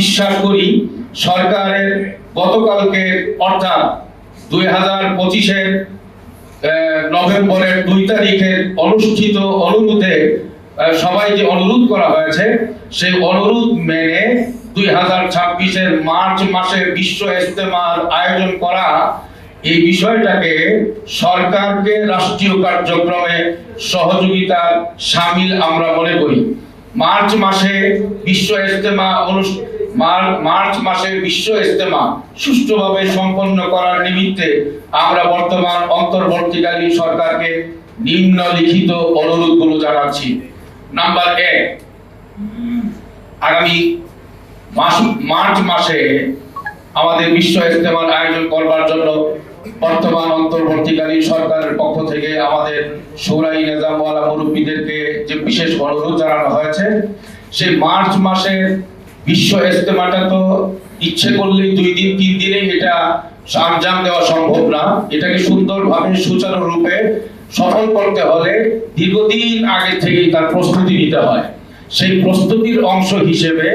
বিশ্বাস করি, সরকারের গতকালকে, অর্থাৎ দুই হাজার পঁচিশের নভেম্বরের দুই তারিখে অনুষ্ঠিত অনুরোধে সবাই যে অনুরোধ করা হয়েছে, সেই অনুরোধ মেনে দুই হাজার ছাব্বিশের মার্চ মাসে বিশ্ব ইজতেমার আয়োজন করা, এই বিষয়টাকে সরকারকে রাষ্ট্রীয় কার্যক্রমে সহযোগিতার সামিল আমরা মনে করি। মার্চ মাসে বিশ্ব ইজতেমা অনুষ্ঠিত মার্চ মাসে বিশ্ব ইজতেমা সুষ্ঠুভাবে সম্পন্ন করার নিমিত্তে আমরা বর্তমান অন্তর্বর্তীকালীন সরকারকে নিম্নলিখিত অনুরোধগুলো জানাচ্ছি। নাম্বার এক, আগামী মার্চ মাসে আমাদের বিশ্ব ইজতেমার আয়োজন করবার জন্য বর্তমান অন্তর্বর্তীকালীন সরকারের পক্ষ থেকে আমাদের সৌরাই নিজামওয়ালা মুরব্বীদেরকে যে বিশেষ অনুরোধ জানানো হয়েছে, সেই মার্চ মাসে বিশ্ব ইজতেমাটা তো ইচ্ছে করলে দুই দিন, তিন দিনে এটা আঞ্জাম দেওয়া সম্ভব না। এটাকে সুন্দরভাবে সুচারুরূপে সফল করতে হলে দীর্ঘদিন আগে থেকেই তার প্রস্তুতি নিতে হয়। সেই প্রস্তুতির অংশ হিসেবে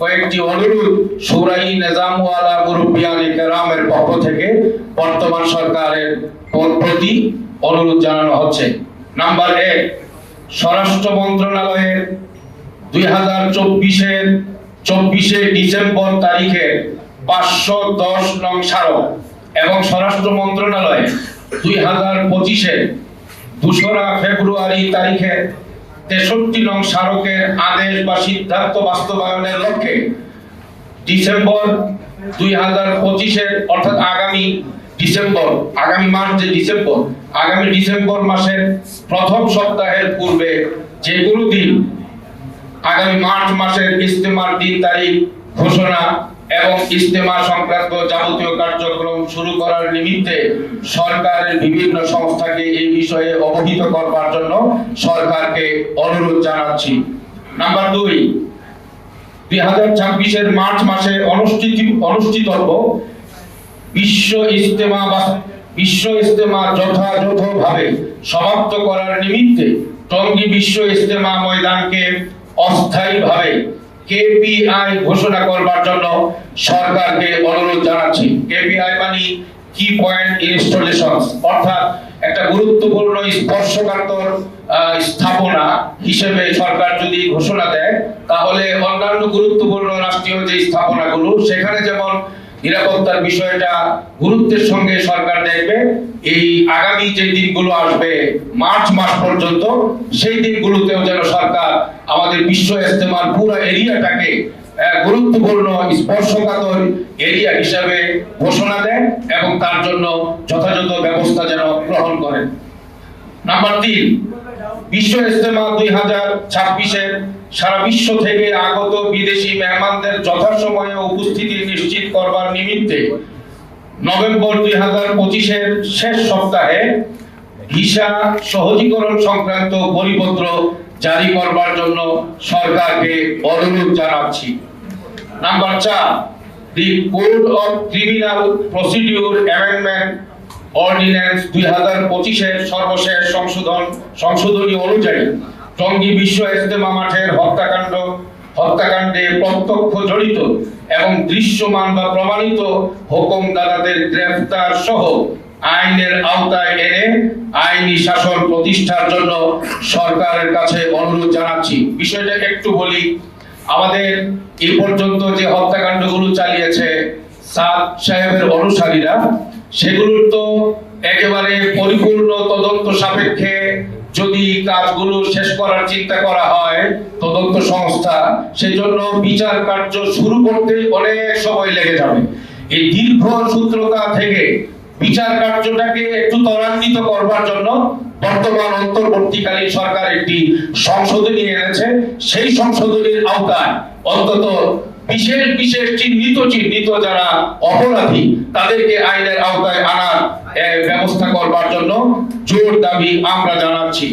কয়েকটি অনুরোধ সৌরাই নিজামওয়ালা মুরব্বিয়ানে কেরামের পক্ষ থেকে বর্তমান সরকারের প্রতি অনুরোধ জানানো হচ্ছে। নাম্বার এক, স্বরাষ্ট্র মন্ত্রণালয়ের দুই হাজার চব্বিশের চব্বিশে ডিসেম্বর তারিখে পাঁচশো দশ নং স্মারক এবং স্বরাষ্ট্র মন্ত্রণালয় দুই হাজার পঁচিশে দোসরা ফেব্রুয়ারি তারিখে তেষট্টি নং স্মারকের আদেশ বা সিদ্ধান্ত বাস্তবায়নের লক্ষ্যে ডিসেম্বর দুই হাজার পঁচিশের অর্থাৎ আগামী ডিসেম্বর, আগামী মাস যে ডিসেম্বর, আগামী ডিসেম্বর মাসের প্রথম সপ্তাহের পূর্বে যে কোনো দিন আগামী মার্চ মাসের ইস্তেমার দিন তারিখ ঘোষণা এবং ইস্তেমা সংক্রান্ত যাবতীয় কার্যক্রম শুরু করার নিমিত্তে সরকারের বিভিন্ন সংস্থাকে এই বিষয়ে অবহিত করবার জন্য সরকারকে অনুরোধ জানাচ্ছি। নাম্বার দুই দুই হাজার ছাব্বিশের মার্চ মাসে অনুষ্ঠিত অনুষ্ঠিত বিশ্ব ইস্তেমা বা বিশ্ব ইস্তেমা যথাযথভাবে সমাপ্ত করার নিমিত্তে টঙ্গী বিশ্ব ইস্তেমা ময়দানকে অস্থায়ীভাবে কেপিআই ঘোষণা করবার জন্য সরকারকে অনুরোধ জানাচ্ছি। কেপিআই মানে কি পয়েন্ট ইনস্টলেশন অর্থাৎ একটা গুরুত্বপূর্ণ স্পর্শকাতর স্থাপনা হিসেবে সরকার যদি ঘোষণা দেয়, তাহলে অন্যান্য গুরুত্বপূর্ণ রাষ্ট্রীয় যে স্থাপনাগুলো, সেখানে যেমন নিরাপত্তার বিষয়টা গুরুত্বের সঙ্গে সরকার দেখবে। এই আগামী যে দিনগুলো আসবে, মার্চ মাস পর্যন্ত, সেই দিনগুলোতেও যেন সরকার আমাদের বিশ্ব ইস্তেমার পুরো এরিয়াটাকে গুরুত্বপূর্ণ, স্পর্শকাতর এরিয়া হিসাবে ঘোষণা দেয় এবং তার জন্য যথাযথ ব্যবস্থা যেন গ্রহণ করেন। নাম্বার তিন, বিশ্ব ইস্তেমা দুই হাজার ছাব্বিশের সারা বিশ্ব থেকে আগত বিদেশি মেহমানদের যথাসময়ে উপস্থিতি নিশ্চিত করবার নিমিত্তে নভেম্বর দুই হাজার পঁচিশের শেষ সপ্তাহে ভিসা সহজীকরণ সংক্রান্ত পরিপত্র জারি করবার জন্য সরকারকে অনুরোধ জানাচ্ছি। নাম্বার চার, the code of criminal procedure amendment ordinance দুই হাজার পঁচিশের সর্বশেষ সংশোধন, সংশোধনী অনুযায়ী টঙ্গী বিশ্ব ইজতেমা মাঠের হত্যাকাণ্ড, হত্যাকাণ্ডে প্রত্যক্ষ জড়িত এবং দৃশ্যমান বা প্রমাণিত হুকুম দাদাদের গ্রেফতার সহ আইনের আওতায় এনে আইনি শাসন প্রতিষ্ঠার জন্য সরকারের কাছে অনুরোধ জানাচ্ছি। বিষয়টা একটু বলি। আমাদের এ পর্যন্ত যে হত্যাকাণ্ডগুলো চালিয়েছে সাদ সাহেবের অনুসারীরা, সেগুলোর তো একেবারে পরিপূর্ণ তদন্ত সাপেক্ষে যদি কাজগুলো শেষ করার চিন্তা করা হয় তদন্ত সংস্থা সেই জন্য বিচার কার্য শুরু করতে অনেক সময় লেগে যাবে। এই দীর্ঘ সূত্রতা থেকে বিচার কার্যটাকে একটু ত্বরান্বিত করবার জন্য বর্তমান অন্তর্বর্তীকালীন সরকার একটি সংশোধনী এনেছে। সেই সংশোধনীর আওতায় অন্তত বিশেষ বিশেষ চিহ্নিত চিহ্নিত যারা অপরাধী তাদেরকে আইনের আওতায় আনার এ, ব্যবস্থা করবার জন্য জোর দাবি আমরা জানাচ্ছি।